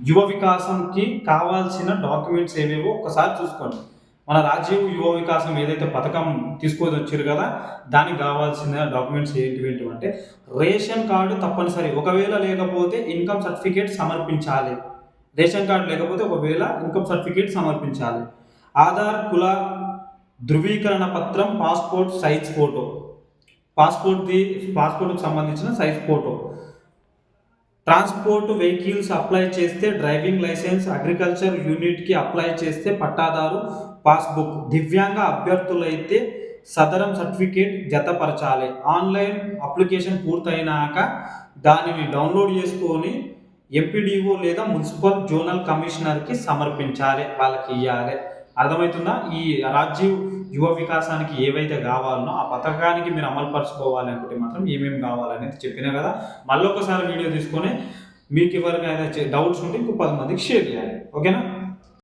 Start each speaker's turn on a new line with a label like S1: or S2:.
S1: యువ వికాసంకి కావాల్సిన డాక్యుమెంట్స్ ఏవేవో ఒకసారి చూసుకోండి. మన రాజీవ్ యువ వికాసం ఏదైతే పథకం తీసుకొని వచ్చారు కదా దానికి కావాల్సిన డాక్యుమెంట్స్ ఏంటివి ఏంటివి అంటే రేషన్ కార్డు తప్పనిసరి. ఒకవేళ లేకపోతే ఇన్కమ్ సర్టిఫికేట్ సమర్పించాలి. రేషన్ కార్డు లేకపోతే ఒకవేళ ఇన్కమ్ సర్టిఫికేట్ సమర్పించాలి. ఆధార్ కుల ధృవీకరణ పత్రం పాస్పోర్ట్ సైజ్ ఫోటో. పాస్పోర్ట్ది పాస్పోర్ట్కి సంబంధించిన size photo. Transport vehicles apply చేస్తే డ్రైవింగ్ లైసెన్స్ అగ్రికల్చర్ యూనిట్కి అప్లై చేస్తే పట్టాదారు పాస్బుక్. దివ్యాంగ అభ్యర్థులైతే సదరం సర్టిఫికేట్ జతపరచాలి. ఆన్లైన్ అప్లికేషన్ పూర్తయినాక దానిని డౌన్లోడ్ చేసుకొని ఎంపీడీఓ లేదా మున్సిపల్ జోనల్ కమిషనర్కి సమర్పించాలి. వాళ్ళకి ఇవ్వాలి అర్థమవుతుందా? ఈ రాజీవ్ యువ వికాసానికి ఏవైతే కావాలనో ఆ పథకానికి మీరు అమలు పరచుకోవాలి అనుకుంటే మాత్రం ఏమేమి కావాలనేది చెప్పినా కదా. మళ్ళీ ఒకసారి వీడియో తీసుకొని మీకు ఎవరికైనా డౌట్స్ ఉంటే ఇంకో పది మందికి షేర్ చేయాలి. ఓకేనా?